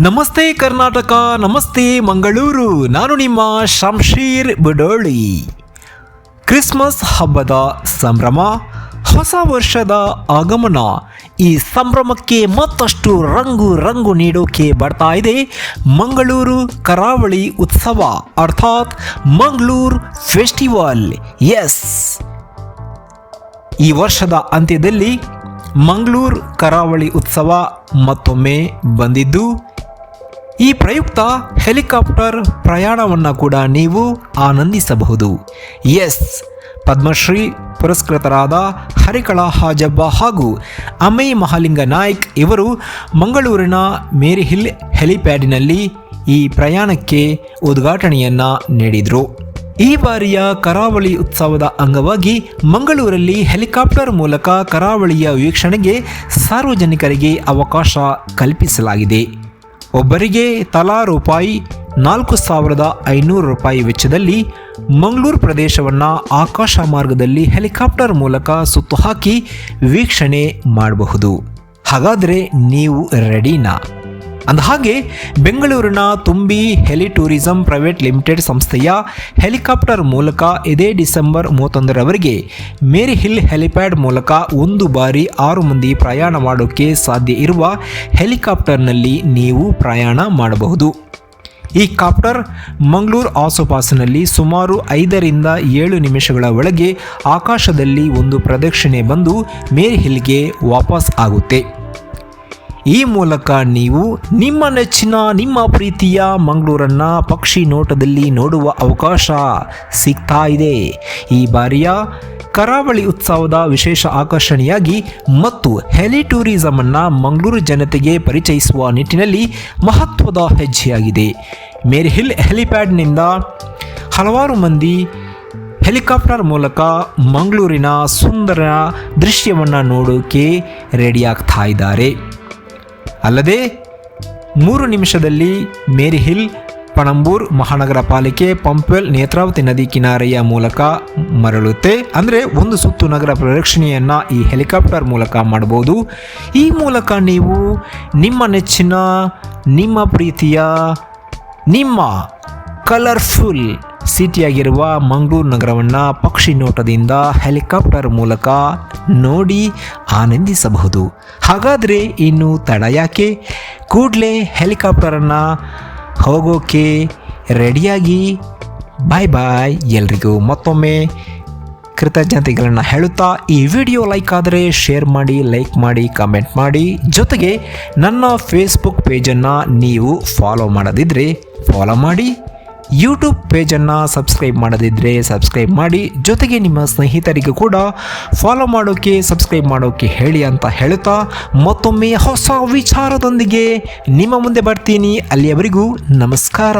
ನಮಸ್ತೆ ಕರ್ನಾಟಕ, ನಮಸ್ತೆ ಮಂಗಳೂರು. ನಾನು ನಿಮ್ಮ ಶಂಶೀರ್ ಬುಡೋಳಿ. ಕ್ರಿಸ್ಮಸ್ ಹಬ್ಬದ ಸಂಭ್ರಮ, ಹೊಸ ವರ್ಷದ ಆಗಮನ. ಈ ಸಂಭ್ರಮಕ್ಕೆ ಮತ್ತಷ್ಟು ರಂಗು ರಂಗು ನೀಡೋಕೆ ಬರ್ತಾ ಇದೆ ಮಂಗಳೂರು ಕರಾವಳಿ ಉತ್ಸವ, ಅರ್ಥಾತ್ ಮಂಗಳೂರು ಫೆಸ್ಟಿವಲ್. ಎಸ್ ಈ ವರ್ಷದ ಅಂತ್ಯದಲ್ಲಿ ಮಂಗಳೂರು ಕರಾವಳಿ ಉತ್ಸವ ಮತ್ತೊಮ್ಮೆ ಬಂದಿದ್ದು ಈ ಪ್ರಯುಕ್ತ ಹೆಲಿಕಾಪ್ಟರ್ ಪ್ರಯಾಣವನ್ನು ಕೂಡ ನೀವು ಆನಂದಿಸಬಹುದು. ಎಸ್, ಪದ್ಮಶ್ರೀ ಪುರಸ್ಕೃತರಾದ ಹರಿಕಳ ಹಾಜಬ್ಬ ಹಾಗೂ ಅಮೈ ಮಹಾಲಿಂಗ ನಾಯ್ಕ್ ಇವರು ಮಂಗಳೂರಿನ ಮೇರಿಹಿಲ್ ಹೆಲಿಪ್ಯಾಡಿನಲ್ಲಿ ಈ ಪ್ರಯಾಣಕ್ಕೆ ಉದ್ಘಾಟನೆಯನ್ನು ನೀಡಿದರು. ಈ ಬಾರಿಯ ಕರಾವಳಿ ಉತ್ಸವದ ಅಂಗವಾಗಿ ಮಂಗಳೂರಲ್ಲಿ ಹೆಲಿಕಾಪ್ಟರ್ ಮೂಲಕ ಕರಾವಳಿಯ ವೀಕ್ಷಣೆಗೆ ಸಾರ್ವಜನಿಕರಿಗೆ ಅವಕಾಶ ಕಲ್ಪಿಸಲಾಗಿದೆ. ಒಬ್ಬರಿಗೆ ತಲಾ ರೂಪಾಯಿ ನಾಲ್ಕು ಸಾವಿರದ ಐನೂರು ರೂಪಾಯಿ ವೆಚ್ಚದಲ್ಲಿ ಮಂಗಳೂರು ಪ್ರದೇಶವನ್ನು ಆಕಾಶ ಮಾರ್ಗದಲ್ಲಿ ಹೆಲಿಕಾಪ್ಟರ್ ಮೂಲಕ ಸುತ್ತು ಹಾಕಿ ವೀಕ್ಷಣೆ ಮಾಡಬಹುದು. ಹಾಗಾದರೆ ನೀವು ರೆಡಿನಾ? ಅಂದಹಾಗೆ ಬೆಂಗಳೂರಿನ Thumbi heli tourism private limited ಸಂಸ್ಥೆಯ ಹೆಲಿಕಾಪ್ಟರ್ ಮೂಲಕ ಇದೇ ಡಿಸೆಂಬರ್ ಮೂವತ್ತೊಂದರವರೆಗೆ ಮೇರಿ ಹಿಲ್ ಹೆಲಿಪ್ಯಾಡ್ ಮೂಲಕ ಒಂದು ಬಾರಿ ಆರು ಮಂದಿ ಪ್ರಯಾಣ ಮಾಡೋಕ್ಕೆ ಸಾಧ್ಯ ಇರುವ ಹೆಲಿಕಾಪ್ಟರ್ನಲ್ಲಿ ನೀವು ಪ್ರಯಾಣ ಮಾಡಬಹುದು. ಈ ಕಾಪ್ಟರ್ ಮಂಗಳೂರು ಆಸುಪಾಸಿನಲ್ಲಿ ಸುಮಾರು ಐದರಿಂದ ಏಳು ನಿಮಿಷಗಳ ಒಳಗೆ ಆಕಾಶದಲ್ಲಿ ಒಂದು ಪ್ರದಕ್ಷಿಣೆ ಬಂದು ಮೇರಿ ಹಿಲ್ಗೆ ವಾಪಸ್ ಆಗುತ್ತೆ. ಈ ಮೂಲಕ ನೀವು ನಿಮ್ಮ ನೆಚ್ಚಿನ, ನಿಮ್ಮ ಪ್ರೀತಿಯ ಮಂಗಳೂರನ್ನ ಪಕ್ಷಿ ನೋಟದಲ್ಲಿ ನೋಡುವ ಅವಕಾಶ ಸಿಗ್ತಾ ಇದೆ. ಈ ಬಾರಿಯ ಕರಾವಳಿ ಉತ್ಸವದ ವಿಶೇಷ ಆಕರ್ಷಣೆಯಾಗಿ ಮತ್ತು ಹೆಲಿ ಟೂರಿಸಂ ಅನ್ನ ಮಂಗಳೂರು ಜನತೆಗೆ ಪರಿಚಯಿಸುವ ನಿಟ್ಟಿನಲ್ಲಿ ಮಹತ್ವದ ಹೆಜ್ಜೆಯಾಗಿದೆ. ಮೇರಿ ಹಿಲ್ ಹೆಲಿಪ್ಯಾಡ್ನಿಂದ ಹಲವಾರು ಮಂದಿ ಹೆಲಿಕಾಪ್ಟರ್ ಮೂಲಕ ಮಂಗಳೂರಿನ ಸುಂದರ ದೃಶ್ಯವನ್ನು ನೋಡೋಕೆ ರೆಡಿಯಾಗ್ತಾ ಇದ್ದಾರೆ. ಅಲ್ಲದೆ ಮೂರು ನಿಮಿಷದಲ್ಲಿ ಮೇರಿ ಹಿಲ್, ಪಣಂಬೂರ್ ಮಹಾನಗರ ಪಾಲಿಕೆ, ಪಂಪ್ವೆಲ್, ನೇತ್ರಾವತಿ ನದಿ ಕಿನಾರೆಯ ಮೂಲಕ ಮರಳುತ್ತೆ. ಅಂದರೆ ಒಂದು ಸುತ್ತು ನಗರ ಪ್ರದಕ್ಷಿಣೆಯನ್ನು ಈ ಹೆಲಿಕಾಪ್ಟರ್ ಮೂಲಕ ಮಾಡ್ಬೋದು. ಈ ಮೂಲಕ ನೀವು ನಿಮ್ಮ ನೆಚ್ಚಿನ, ನಿಮ್ಮ ಪ್ರೀತಿಯ, ನಿಮ್ಮ ಕಲರ್ಫುಲ್ ಸಿಟಿಯಾಗಿರುವ ಮಂಗಳೂರು ನಗರವನ್ನು ಪಕ್ಷಿ ನೋಟದಿಂದ ಹೆಲಿಕಾಪ್ಟರ್ ಮೂಲಕ ನೋಡಿ ಆನಂದಿಸಬಹುದು. ಹಾಗಾದರೆ ಇನ್ನು ತಡ ಯಾಕೆ? ಕೂಡಲೇ ಹೆಲಿಕಾಪ್ಟರನ್ನು ಹೋಗೋಕೆ ರೆಡಿಯಾಗಿ. ಬಾಯ್ ಬಾಯ್ ಎಲ್ರಿಗೂ ಮತ್ತೊಮ್ಮೆ ಕೃತಜ್ಞತೆಗಳನ್ನು ಹೇಳುತ್ತಾ ಈ ವಿಡಿಯೋ ಲೈಕ್ ಆದರೆ ಶೇರ್ ಮಾಡಿ, ಲೈಕ್ ಮಾಡಿ, ಕಮೆಂಟ್ ಮಾಡಿ. ಜೊತೆಗೆ ನನ್ನ ಫೇಸ್ಬುಕ್ ಪೇಜನ್ನು ನೀವು ಫಾಲೋ ಮಾಡದಿದ್ದರೆ ಫಾಲೋ ಮಾಡಿ. ಯೂಟ್ಯೂಬ್ ಪೇಜನ್ನು ಸಬ್ಸ್ಕ್ರೈಬ್ ಮಾಡದಿದ್ದರೆ ಸಬ್ಸ್ಕ್ರೈಬ್ ಮಾಡಿ, ಜೊತೆಗೆ ನಿಮ್ಮ ಸ್ನೇಹಿತರಿಗೂ ಕೂಡ ಫಾಲೋ ಮಾಡೋಕ್ಕೆ ಸಬ್ಸ್ಕ್ರೈಬ್ ಮಾಡೋಕ್ಕೆ ಹೇಳಿ ಅಂತ ಹೇಳುತ್ತಾ, ಮತ್ತೊಮ್ಮೆ ಹೊಸ ವಿಚಾರದೊಂದಿಗೆ ನಿಮ್ಮ ಮುಂದೆ ಬರ್ತೀನಿ. ಅಲ್ಲಿಯವರೆಗೂ ನಮಸ್ಕಾರ.